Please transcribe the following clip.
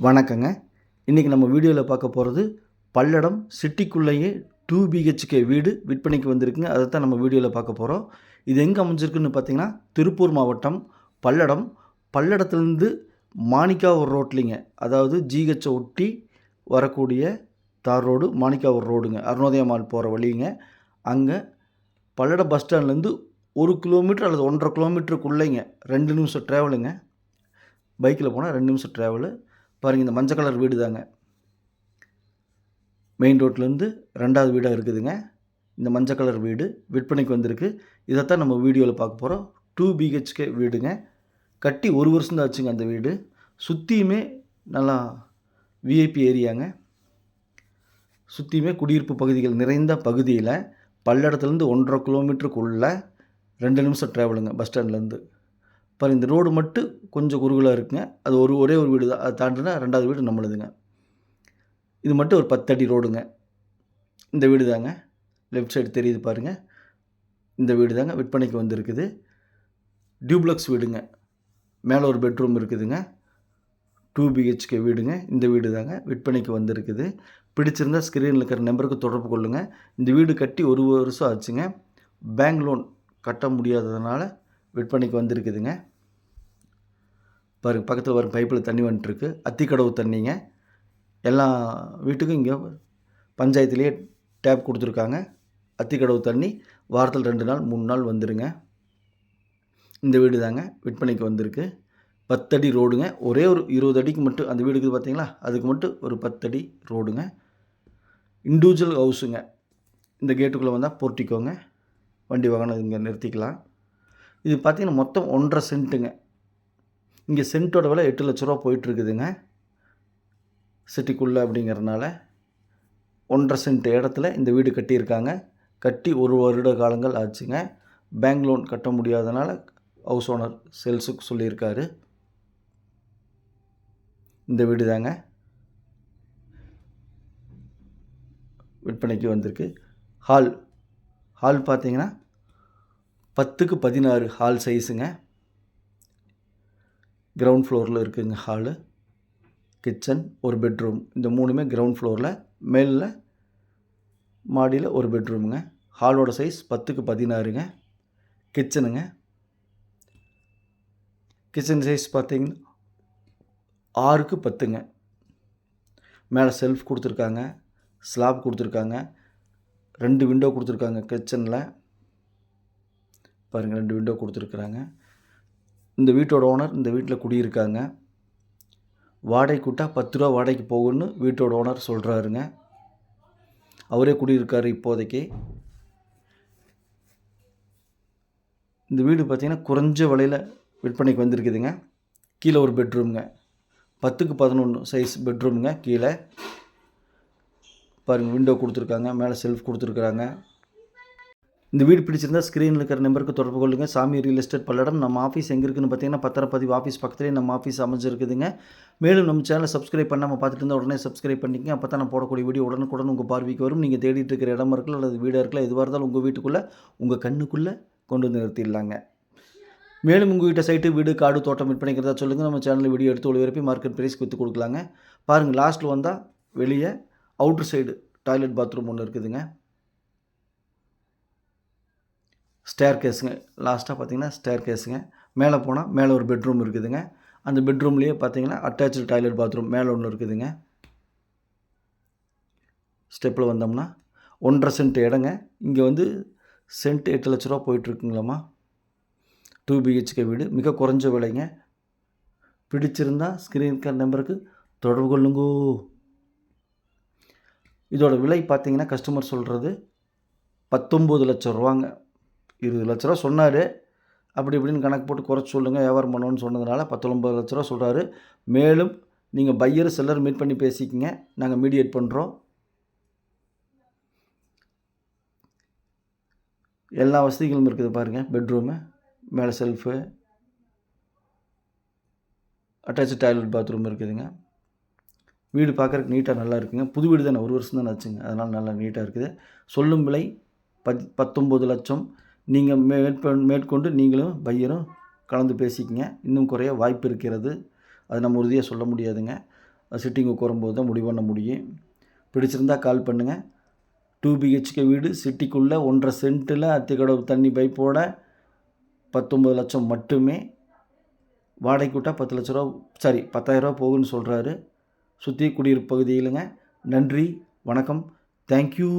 வணக்கங்க. இன்றைக்கி நம்ம வீடியோவில் பார்க்க போகிறது பல்லடம் சிட்டிக்குள்ளேயே டூ பிஹெச்கே வீடு விற்பனைக்கு வந்திருக்குங்க. அதை தான் நம்ம வீடியோவில் பார்க்க போகிறோம் இது எங்கே அமைஞ்சிருக்குன்னு பார்த்தீங்கன்னா திருப்பூர் மாவட்டம் பல்லடம். பல்லடத்துலேருந்து மாணிக்காவூர் ரோட்லிங்க. அதாவது ஜிஹெச்சை ஒட்டி வரக்கூடிய தார் ரோடு மாணிக்காவூர் ரோடுங்க. அருணோதய மால் போகிற வழிங்க. அங்கே பல்லடம் பஸ் ஸ்டாண்ட்லேருந்து ஒரு கிலோமீட்டர் அல்லது ஒன்றரை கிலோமீட்டருக்குள்ளேங்க. ரெண்டு நிமிஷம் ட்ராவலுங்க பைக்கில் போனால் ரெண்டு நிமிஷம் ட்ராவலு பாருங்கள் இந்த மஞ்சள் கலர் வீடு தாங்க. மெயின் ரோட்லேருந்து ரெண்டாவது வீடாக இருக்குதுங்க. இந்த மஞ்சள் கலர் வீடு விற்பனைக்கு வந்திருக்கு. இதைத்தான் நம்ம வீடியோவில் பார்க்க போகிறோம் டூ பிஹெச்கே வீடுங்க. கட்டி ஒரு வருஷம் தான் ஆச்சுங்க அந்த வீடு. சுற்றியுமே நல்லா விஐபி ஏரியாங்க. சுற்றியுமே குடியிருப்பு பகுதிகள் நிறைந்த பகுதியில் பல்லடத்துலேருந்து ஒன்றரை கிலோமீட்டருக்குள்ளே ரெண்டு நிமிஷம் ட்ராவலுங்க பஸ் ஸ்டாண்ட்லேருந்து பாருங்கள் இந்த ரோடு மட்டும் கொஞ்சம் குறுகலாக இருக்குங்க. அது ஒரு ஒரே ஒரு வீடு தான். அதை தாண்டினா ரெண்டாவது வீடு நம்மளுதுங்க. இது மட்டும் ஒரு பத்தடி ரோடுங்க. இந்த வீடு தாங்க. லெஃப்ட் சைடு தெரியுது பாருங்கள் இந்த வீடு தாங்க விற்பனைக்கு வந்திருக்குது. டியூப்ளக்ஸ் வீடுங்க. மேலே ஒரு பெட்ரூம் இருக்குதுங்க. டூ பிஹெச்கே வீடுங்க. இந்த வீடு தாங்க விற்பனைக்கு வந்திருக்குது. பிடிச்சிருந்தா ஸ்க்ரீனில் இருக்கிற நம்பருக்கு தொடர்பு கொள்ளுங்கள் இந்த வீடு கட்டி ஒரு வருஷம் ஆச்சுங்க. பேங்க் லோன் கட்ட முடியாததுனால விற்பனைக்கு வந்திருக்குதுங்க. பாருங்க பக்கத்தில் வரும் பைப்பில் தண்ணி வந்துட்டுருக்கு. அத்திக்கடவு தண்ணிங்க. எல்லா வீட்டுக்கும் இங்கே பஞ்சாயத்துலேயே டேப் கொடுத்துருக்காங்க. அத்திக்கடவு தண்ணி வாரத்தில் ரெண்டு நாள் மூணு நாள் வந்துடுங்க இந்த வீடு தாங்க விற்பனைக்கு வந்திருக்கு. பத்தடி ரோடுங்க. ஒரே ஒரு இருபது அடிக்கு மட்டும் அந்த வீடுக்கு பார்த்தீங்களா அதுக்கு மட்டும் ஒரு பத்தடி ரோடுங்க. இண்டிவிஜுவல் ஹவுஸுங்க இந்த கேட்டுக்குள்ளே வந்தால் போர்ட்டிக்கோங்க. வண்டி வாகனம் இங்கே நிறுத்திக்கலாம். இது பார்த்திங்கன்னா மொத்தம் ஒன்றரை சென்ட்டுங்க. இங்கே சென்ட்டோட விலை எட்டு லட்ச ரூபா போயிட்டுருக்குதுங்க. சிட்டிக்குள்ளே அப்படிங்கிறனால ஒன்றரை சென்ட் இடத்துல இந்த வீடு கட்டியிருக்காங்க. கட்டி ஒரு வருட காலங்கள் ஆச்சுங்க. பேங்க் லோன் கட்ட முடியாதனால ஹவுஸ் ஓனர் சேல்ஸுக்கு சொல்லியிருக்காரு. இந்த வீடு தாங்க. விற்பனைக்கு வந்திருக்கு. ஹால் ஹால் பார்த்தீங்கன்னா பத்துக்கு பதினாறு ஹால் சைஸுங்க. கிரவுண்ட் ஃப்ளோரில் இருக்குங்க ஹாலு கிச்சன் ஒரு பெட்ரூம் இந்த மூணுமே கிரவுண்ட் ஃப்ளோரில் மேலில் மாடியில் ஒரு பெட்ரூமுங்க ஹாலோட சைஸ் பத்துக்கு பதினாறுங்க. கிச்சனுங்க கிச்சன் சைஸ் பார்த்தீங்கன்னா ஆறுக்கு பத்துங்க. மேலே செல்ஃப் கொடுத்துருக்காங்க ஸ்லாப் கொடுத்துருக்காங்க ரெண்டு விண்டோ கொடுத்துருக்காங்க கிச்சனில் பாருங்கள் ரெண்டு விண்டோ கொடுத்துருக்குறாங்க. இந்த வீட்டோட ஓனர் இந்த வீட்டில் குடியிருக்காங்க. வாடகை கூட்டா பத்து ரூபா வாடகைக்கு போகும்னு வீட்டோட ஓனர் சொல்கிறாருங்க அவரே குடியிருக்காரு இப்போதைக்கு. இந்த வீடு பார்த்திங்கன்னா குறைஞ்ச விலையில் விற்பனைக்கு வந்திருக்குதுங்க. கீழே ஒரு பெட்ரூமுங்க பத்துக்கு பதினொன்று சைஸ் பெட்ரூமுங்க கீழே. பாருங்கள் விண்டோ கொடுத்துருக்காங்க மேலே செல்ஃப் கொடுத்துருக்குறாங்க. இந்த வீடு பிடிச்சிருந்தா ஸ்க்ரீனில் இருக்கிற நம்பருக்கு தொடர்பு கொள்ளுங்கள் சாமி ரியல் எஸ்டேட் பல்லடம். நம்ம ஆஃபீஸ் எங்கே இருக்குன்னு பார்த்தீங்கன்னா பத்திரப்பதிவு ஆஃபீஸ் பக்கத்துலேயே நம்ம ஆஃபீஸ் அமைஞ்சிருக்குதுங்க. மேலும் நம்ம சேனலை சப்ஸ்கிரைப் பண்ணாமல் பார்த்துட்டு இருந்தால் உடனே சப்ஸ்கிரைப் பண்ணிக்கங்க. அப்போ தான் நான் போடக்கூடிய வீடியோ உடனுக்குடன் உங்கள் பார்வைக்கு வரும். நீங்கள் தேடிட்டு இருக்கிற இடமா இருக்கலாம் அல்லது வீடாக இருக்கலாம் எதுவாக இருந்தாலும் உங்கள் வீட்டுக்குள்ளே உங்கள் கண்ணுக்குள்ளே கொண்டு வந்து நிறுத்திடலாங்க. மேலும் உங்கள் வீட்டை சைட்டு வீடு காடு தோட்டம் விற்பனைக்கிறதா சொல்லுங்கள் நம்ம சேனலில் வீடியோ எடுத்து ஒளிபரப்பி மார்க்கெட் ப்ரைஸ் விற்று கொடுக்கலாங்க. பாருங்கள் லாஸ்ட்டில் வந்தால் வெளியே அவுட்ரு சைடு டாய்லெட் பாத்ரூம் ஒன்று இருக்குதுங்க. ஸ்டேர் கேஸுங்க லாஸ்ட்டாக பார்த்தீங்கன்னா ஸ்டேர் கேஸுங்க மேலே போனால் மேலே ஒரு பெட்ரூம் இருக்குதுங்க. அந்த பெட்ரூம்லேயே பார்த்தீங்கன்னா அட்டாச்சு டாய்லெட் பாத்ரூம் மேலே ஒன்று இருக்குதுங்க. ஸ்டெப்பில் வந்தோம்னா ஒன்றரை சென்ட் இடங்க. இங்கே வந்து சென்ட் எட்டு லட்ச ரூபா போயிட்டுருக்குங்களாம்மா. டூ பிஹெச்கே வீடு. மிக குறைஞ்ச விலைங்க. பிடிச்சிருந்தா ஸ்க்ரீன் கார்டு நம்பருக்கு தொடர்பு கொள்ளுங்கோ. இதோட விலை பார்த்தீங்கன்னா கஸ்டமர் சொல்கிறது பத்தொம்பது லட்சம் ரூபாங்க. இருபது லட்ச ரூபா சொன்னார். அப்படி இப்படின்னு கணக்கு போட்டு குறைச்சி சொல்லுங்கள் வியாபாரம் பண்ணணும்னு சொன்னதுனால பத்தொம்பது லட்ச ரூபா சொல்கிறாரு மேலும் நீங்கள் பையர் செல்லர் மீட் பண்ணி பேசிக்கிங்க. நாங்கள் மீடியேட் பண்ணுறோம் எல்லா வசதிகளும் இருக்குது பாருங்கள் பெட்ரூமு மேலே செல்ஃபு அட்டாச்சு டாய்லெட் பாத்ரூம் இருக்குதுங்க. வீடு பார்க்குறக்கு நீட்டாக நல்லா இருக்குங்க. புது வீடு தானே ஒரு வருஷம் தானே ஆச்சுங்க. அதனால் நல்லா நீட்டாக இருக்குது. சொல்லும் விலை பத் பத்தொம்பது லட்சம். நீங்கள் மேற்ப மேற்கொண்டு நீங்களும் பையரும் கலந்து பேசிக்கங்க. இன்னும் குறைய வாய்ப்பு இருக்கிறது. அது நம்ம உறுதியாக சொல்ல முடியாதுங்க. சிட்டிங் உட்காரும்போது தான் முடிவு பண்ண முடியும். பிடிச்சிருந்தா கால் பண்ணுங்கள் டூ பிஹெச்கே வீடு சிட்டிக்குள்ளே ஒன்றரை சென்ட்டில் அத்திக்கடவு தண்ணி பைப்போட பத்தொம்பது லட்சம் மட்டுமே. வாடகைக்கு விட்டால் பத்து லட்ச ரூபா சாரி பத்தாயிரரூபா போகுன்னு சொல்கிறாரு சுற்றி குடியிருப்பு பகுதியிலுங்க. நன்றி வணக்கம். தேங்க்யூ